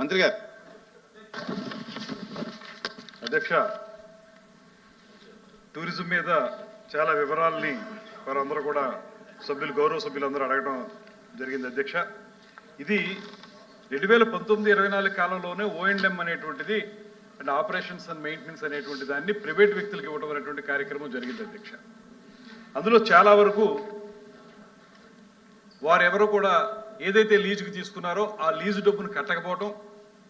మంత్రి గారు అధ్యక్ష టూరిజం మీద చాలా వివరాల్ని వారందరూ కూడా సభ్యులు గౌరవ సభ్యులందరూ అడగడం జరిగింది అధ్యక్ష. ఇది రెండు వేల పంతొమ్మిది ఇరవై నాలుగు కాలంలోనే ఓఎండ్ఎం అనేటువంటిది అండ్ ఆపరేషన్స్ అండ్ మెయింటెనెన్స్ అనేటువంటి దాన్ని ప్రైవేట్ వ్యక్తులకు ఇవ్వడం అనేటువంటి కార్యక్రమం జరిగింది అధ్యక్ష. అందులో చాలా వరకు వారెవరూ కూడా ఏదైతే లీజుకి తీసుకున్నారో ఆ లీజు డబ్బును కట్టకపోవడం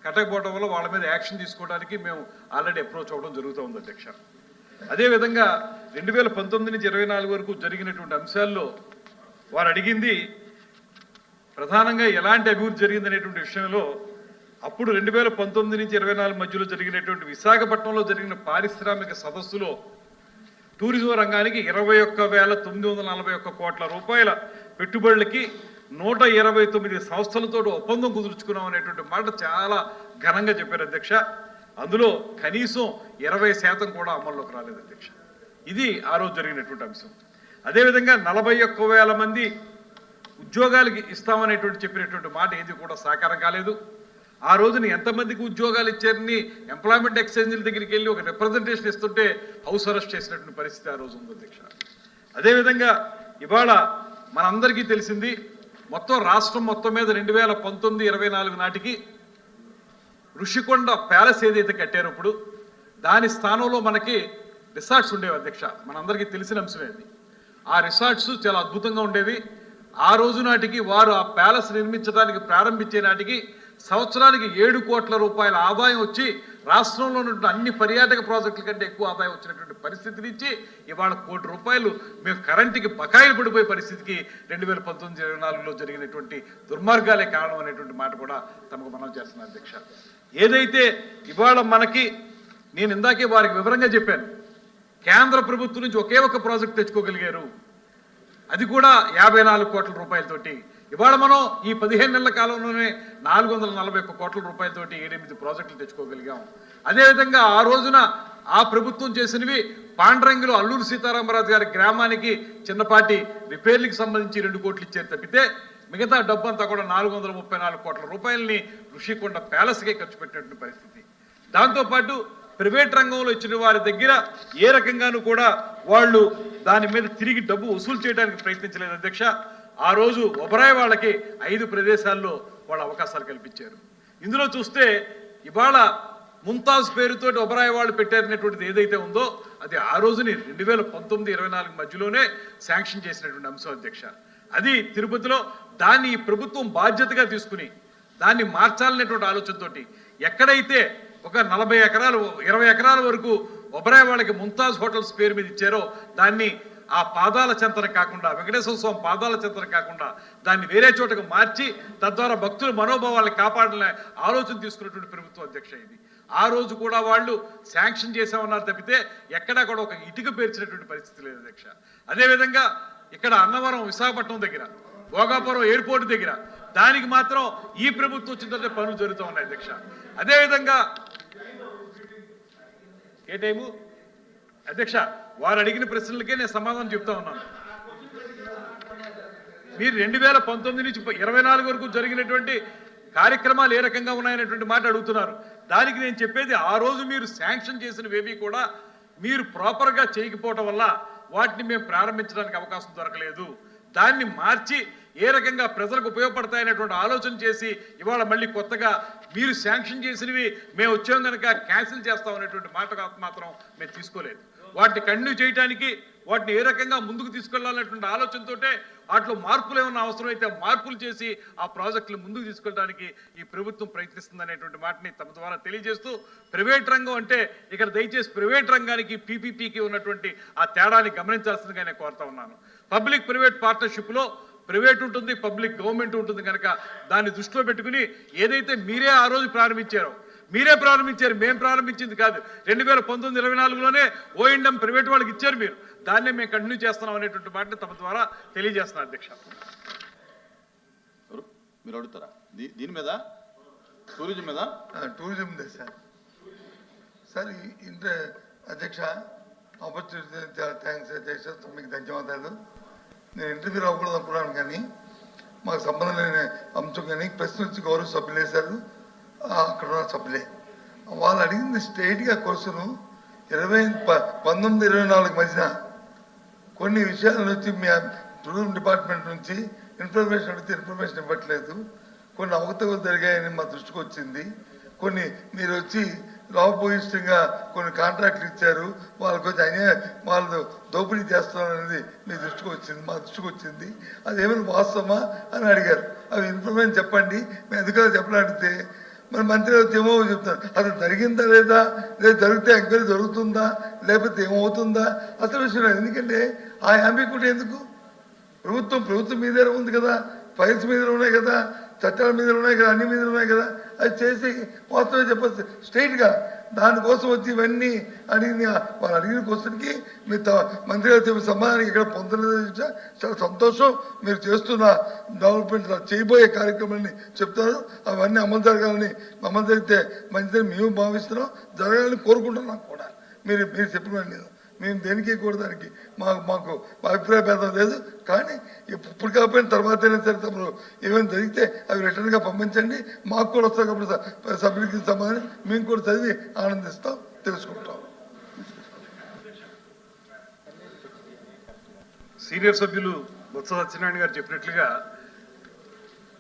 కట్టకపోవడం వల్ల వాళ్ళ మీద యాక్షన్ తీసుకోవడానికి మేము ఆల్రెడీ అప్రోచ్ అవ్వడం జరుగుతూ ఉంది అధ్యక్ష. అదేవిధంగా రెండు వేల పంతొమ్మిది నుంచి ఇరవై నాలుగు వరకు జరిగినటువంటి అంశాల్లో వారు అడిగింది ప్రధానంగా ఎలాంటి అభివృద్ధి జరిగిందనేటువంటి విషయంలో అప్పుడు రెండు వేల పంతొమ్మిది నుంచి ఇరవై నాలుగు మధ్యలో జరిగినటువంటి విశాఖపట్నంలో జరిగిన పారిశ్రామిక సదస్సులో టూరిజం రంగానికి ఇరవై ఒక్క వేల తొమ్మిది వందల నలభై ఒక్క కోట్ల రూపాయల పెట్టుబడులకి నూట ఇరవై తొమ్మిది సంస్థలతో ఒప్పందం కుదుర్చుకున్నాం అనేటువంటి మాట చాలా ఘనంగా చెప్పారు అధ్యక్ష. అందులో కనీసం ఇరవై శాతం కూడా అమల్లోకి రాలేదు అధ్యక్ష. ఇది ఆ రోజు జరిగినటువంటి అంశం. అదేవిధంగా నలభై ఒక్క వేల మంది ఉద్యోగాలకి ఇస్తామనేటువంటి చెప్పినటువంటి మాట ఏది కూడా సాకారం కాలేదు. ఆ రోజున ఎంతమందికి ఉద్యోగాలు ఇచ్చారని ఎంప్లాయ్మెంట్ ఎక్స్చేంజ్ల దగ్గరికి వెళ్ళి ఒక రిప్రజెంటేషన్ ఇస్తుంటే హౌస్ అరెస్ట్ చేసినటువంటి పరిస్థితి ఆ రోజు ఉంది అధ్యక్ష. అదేవిధంగా ఇవాళ మనందరికీ తెలిసింది మొత్తం రాష్ట్రం మొత్తం మీద రెండు వేల పంతొమ్మిది ఇరవై నాలుగు నాటికి ఋషికొండ ప్యాలెస్ ఏదైతే కట్టారో ఇప్పుడు దాని స్థానంలో మనకి రిసార్ట్స్ ఉండేవి అధ్యక్ష. మనందరికీ తెలిసిన అంశమే అది. ఆ రిసార్ట్స్ చాలా అద్భుతంగా ఉండేవి. ఆ రోజు నాటికి వారు ఆ ప్యాలెస్ నిర్మించడానికి ప్రారంభించే నాటికి సంవత్సరానికి ఏడు కోట్ల రూపాయల ఆదాయం వచ్చి రాష్ట్రంలో ఉన్నటువంటి అన్ని పర్యాటక ప్రాజెక్టుల కంటే ఎక్కువ ఆదాయం వచ్చినటువంటి పరిస్థితి నుంచి ఇవాళ కోటి రూపాయలు మేము కరెంటుకి బకాయిలు పడిపోయే పరిస్థితికి రెండు వేల పంతొమ్మిది ఇరవై నాలుగులో జరిగినటువంటి దుర్మార్గాలే కారణం అనేటువంటి మాట కూడా తమకు మనం చేస్తున్నాం అధ్యక్ష. ఏదైతే ఇవాళ మనకి నేను ఇందాకే వారికి వివరంగా చెప్పాను కేంద్ర ప్రభుత్వం నుంచి ఒకే ఒక ప్రాజెక్ట్ తెచ్చుకోగలిగారు. అది కూడా యాభై నాలుగు కోట్ల రూపాయలతోటి ఇవాళ మనం ఈ పదిహేను నెలల కాలంలోనే నాలుగు వందల నలభై ఒక్క కోట్ల రూపాయలతోటి ఏడెనిమిది ప్రాజెక్టులు తెచ్చుకోగలిగాం. అదేవిధంగా ఆ రోజున ఆ ప్రభుత్వం చేసినవి పాండ్రంగిలో అల్లూరు సీతారామరాజు గారి గ్రామానికి చిన్నపాటి రిపేర్లకు సంబంధించి రెండు కోట్లు ఇచ్చారు తప్పితే మిగతా డబ్బు కూడా నాలుగు వందల ముప్పై నాలుగు కోట్ల రూపాయలని ఋషికొండ ప్యాలెస్కే ఖర్చు పెట్టినటువంటి పరిస్థితి. దాంతోపాటు ప్రైవేట్ రంగంలో ఇచ్చిన వారి దగ్గర ఏ రకంగానూ కూడా వాళ్ళు దాని మీద తిరిగి డబ్బు వసూలు చేయడానికి ప్రయత్నించలేదు అధ్యక్ష. ఆ రోజు ఒబరాయ్ వాళ్ళకి ఐదు ప్రదేశాల్లో వాళ్ళ అవకాశాలు కల్పించారు. ఇందులో చూస్తే ఇవాళ ముంతాజ్ పేరుతోటి ఒబరాయ్ వాళ్ళు పెట్టారనేటువంటిది ఏదైతే ఉందో అది ఆ రోజుని రెండు వేల పంతొమ్మిది ఇరవై నాలుగు మధ్యలోనే శాంక్షన్ చేసినటువంటి అంశం అధ్యక్ష. అది తిరుపతిలో దాన్ని ప్రభుత్వం బాధ్యతగా తీసుకుని దాన్ని మార్చాలనేటువంటి ఆలోచనతోటి ఎక్కడైతే ఒక నలభై ఎకరాలు ఇరవై ఎకరాల వరకు ఒబరాయ్ వాళ్ళకి ముంతాజ్ హోటల్స్ పేరు మీద ఇచ్చారో దాన్ని ఆ పాదాల చెంతన కాకుండా వెంకటేశ్వర స్వామి పాదాల చెంతన కాకుండా దాన్ని వేరే చోటకు మార్చి తద్వారా భక్తుల మనోభావాలను కాపాడాలనే ఆలోచన తీసుకున్నటువంటి ప్రభుత్వం అధ్యక్ష ఇది. ఆ రోజు కూడా వాళ్ళు శాంక్షన్ చేసామన్నారు తప్పితే ఎక్కడా కూడా ఒక ఇటుక పేర్చినటువంటి పరిస్థితి లేదు అధ్యక్ష. అదేవిధంగా ఇక్కడ అన్నవరం విశాఖపట్నం దగ్గర భోగాపురం ఎయిర్పోర్ట్ దగ్గర దానికి మాత్రం ఈ ప్రభుత్వం వచ్చిన పనులు జరుగుతూ ఉన్నాయి అధ్యక్ష. అదేవిధంగా ఏ టైము? అధ్యక్ష వారు అడిగిన ప్రశ్నలకే నేను సమాధానం చెప్తా ఉన్నాను. మీరు రెండు వేల పంతొమ్మిది నుంచి ఇరవై నాలుగు వరకు జరిగినటువంటి కార్యక్రమాలు ఏ రకంగా ఉన్నాయనేటువంటి మాట అడుగుతున్నారు. దానికి నేను చెప్పేది ఆ రోజు మీరు శాంక్షన్ చేసినవేవి కూడా మీరు ప్రాపర్గా చేయకపోవటం వల్ల వాటిని మేము ప్రారంభించడానికి అవకాశం దొరకలేదు. దాన్ని మార్చి ఏ రకంగా ప్రజలకు ఉపయోగపడతాయనేటువంటి ఆలోచన చేసి ఇవాళ మళ్ళీ కొత్తగా మీరు శాంక్షన్ చేసినవి మేము వచ్చాం కనుక క్యాన్సిల్ చేస్తాం అనేటువంటి మాట మాత్రం మేము తీసుకోలేదు. వాటిని కంటిన్యూ చేయడానికి వాటిని ఏ రకంగా ముందుకు తీసుకెళ్ళాలనేటువంటి ఆలోచనతోటే వాటిలో మార్పులు ఏమైనా అవసరమైతే మార్పులు చేసి ఆ ప్రాజెక్టులు ముందుకు తీసుకెళ్ళడానికి ఈ ప్రభుత్వం ప్రయత్నిస్తుంది వాటిని మాటని తమ ద్వారా తెలియజేస్తూ ప్రైవేట్ రంగం అంటే ఇక్కడ దయచేసి ప్రైవేట్ రంగానికి పీపీపీకి ఉన్నటువంటి ఆ తేడాని గమనించాల్సిందిగా నేను కోరుతా ఉన్నాను. పబ్లిక్ ప్రైవేట్ పార్ట్నర్షిప్లో ప్రైవేట్ ఉంటుంది పబ్లిక్ గవర్నమెంట్ ఉంటుంది కనుక దాన్ని దృష్టిలో పెట్టుకుని ఏదైతే మీరే ఆ రోజు ప్రారంభించారో మీరే ప్రారంభించారు మేము ప్రారంభించింది కాదు. రెండు వేల పంతొమ్మిది ఇరవై నాలుగులోనే ఓఎండం ప్రైవేట్ వాళ్ళకి ఇచ్చారు మీరు. దాన్నే మేము కంటిన్యూ చేస్తున్నాం అనేటువంటి మాటని తమ ద్వారా తెలియజేస్తున్నాను అధ్యక్ష? మీరు అడుగుతారా? దీ- దీని మీద? టూరిజం మీద? Tourism they sir. సార్ ఇంత అధ్యక్ష ఆపర్చునిటీ థ్యాంక్స్ అధ్యక్ష మీకు ధన్యవాదాలు. నేను ఇంటర్వ్యూ అవ్వకూడదు అనుకున్నాను కానీ మాకు సంబంధం లేని అంశం కానీ ప్రశ్న వచ్చి గౌరవ సభ్యులు వేశారు. అక్కడ ఉన్న సభ్యులే. వాళ్ళు అడిగింది స్ట్రైట్గా క్వశ్చన్. ఇరవై ప- పంతొమ్మిది ఇరవై నాలుగు మధ్యన కొన్ని విషయాల నుంచి మీ టూరిజం డిపార్ట్మెంట్ నుంచి ఇన్ఫర్మేషన్ అడిగితే ఇన్ఫర్మేషన్ ఇవ్వట్లేదు. కొన్ని అవకతవకలు జరిగాయని మా దృష్టికి వచ్చింది. కొన్ని మీరు వచ్చి లోపభూయిష్టంగా కొన్ని కాంట్రాక్ట్లు ఇచ్చారు. వాళ్ళకి వచ్చి అన్యాయ వాళ్ళు దోపిడీ చేస్తున్నారు మీ దృష్టికి వచ్చింది మా దృష్టికి వచ్చింది. అది ఏమైనా వాస్తవమా అని అడిగారు. అవి ఇన్ఫర్మేషన్ చెప్పండి. మేము ఎందుకో చెప్పడానికి మరి మంత్రి ఏమో చెప్తారు. అసలు జరిగిందా లేదా? లేదా జరిగితే ఎంక్వైరీ జరుగుతుందా? లేకపోతే ఏమవుతుందా? అసలు విషయం లేదు. ఎందుకంటే ఆ అంబికుడు ఎందుకు? ప్రభుత్వం ప్రభుత్వం మీదే ఉంది కదా. ఫైల్స్ మీద ఉన్నాయి కదా. చట్టాల మీద ఉన్నాయి కదా. అన్ని మీద ఉన్నాయి కదా. అది చేసి వాస్తవం చెప్పచ్చు. స్ట్రైట్గా దానికోసం వచ్చి ఇవన్నీ అడిగిన వాళ్ళు అడిగిన క్వశ్చన్కి మీరు మంత్రి గారు చెప్పిన సమాధానం ఇక్కడ పొందలేదు చాలా సంతోషం. మీరు చేస్తున్న డెవలప్మెంట్ చేయబోయే కార్యక్రమాన్ని చెప్తారు. అవన్నీ అమలు జరగాలని అమలు జరిగితే మంచిదని మేము భావిస్తున్నాం. జరగాలని కోరుకుంటున్నాం కూడా. మీరు మీరు చెప్పిన మేము దేనికి కూడా దానికి మాకు మాకు అభిప్రాయ భేదం లేదు. కానీ ఇప్పుడు కాకపోయిన తర్వాత అయినా సరే తమరు ఏమైనా జరిగితే అవి రిటర్న్గా పంపించండి. మాకు కూడా వస్తాయి కాబట్టి సభ్యులకి సమాధానం మేము కూడా చదివి ఆనందిస్తాం తెలుసుకుంటాం. సీనియర్ సభ్యులు బొత్స సత్యనారాయణ గారు చెప్పినట్లుగా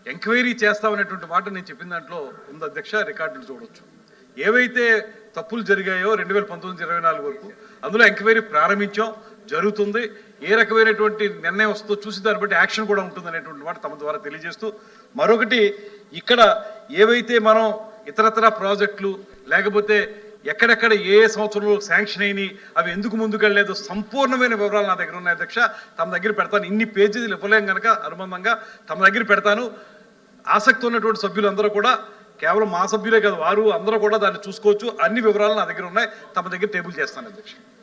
ఎంక్వైరీ చేస్తామనేటువంటి మాట నేను చెప్పిన దాంట్లో ఉంది అధ్యక్ష రికార్డులు చూడొచ్చు. ఏవైతే తప్పులు జరిగాయో రెండు వేల పంతొమ్మిది ఇరవై నాలుగు వరకు. అందులో ఎంక్వైరీ ప్రారంభించాం జరుగుతుంది. ఏ రకమైనటువంటి నిర్ణయం వస్తుందో చూసి దాన్ని బట్టి యాక్షన్ కూడా ఉంటుంది అనేటువంటి మాట తమ ద్వారా తెలియజేస్తూ మరొకటి ఇక్కడ ఏవైతే మనం ఇతరతర ప్రాజెక్టులు లేకపోతే ఎక్కడెక్కడ ఏ ఏ సంవత్సరంలో శాంక్షన్ అయినాయి అవి ఎందుకు ముందుకెళ్ళలేదు సంపూర్ణమైన వివరాలు నా దగ్గర ఉన్నాయి అధ్యక్ష. తమ దగ్గర పెడతాను. ఇన్ని పేజీలు ఇవ్వలేం కనుక అనుబంధంగా తమ దగ్గర పెడతాను. ఆసక్తి ఉన్నటువంటి సభ్యులందరూ కూడా కేవలం మా సభ్యులే కాదు వారు అందరూ కూడా దాన్ని చూసుకోవచ్చు. అన్ని వివరాలు నా దగ్గర ఉన్నాయి. తమ దగ్గర టేబుల్ చేస్తాను అధ్యక్ష.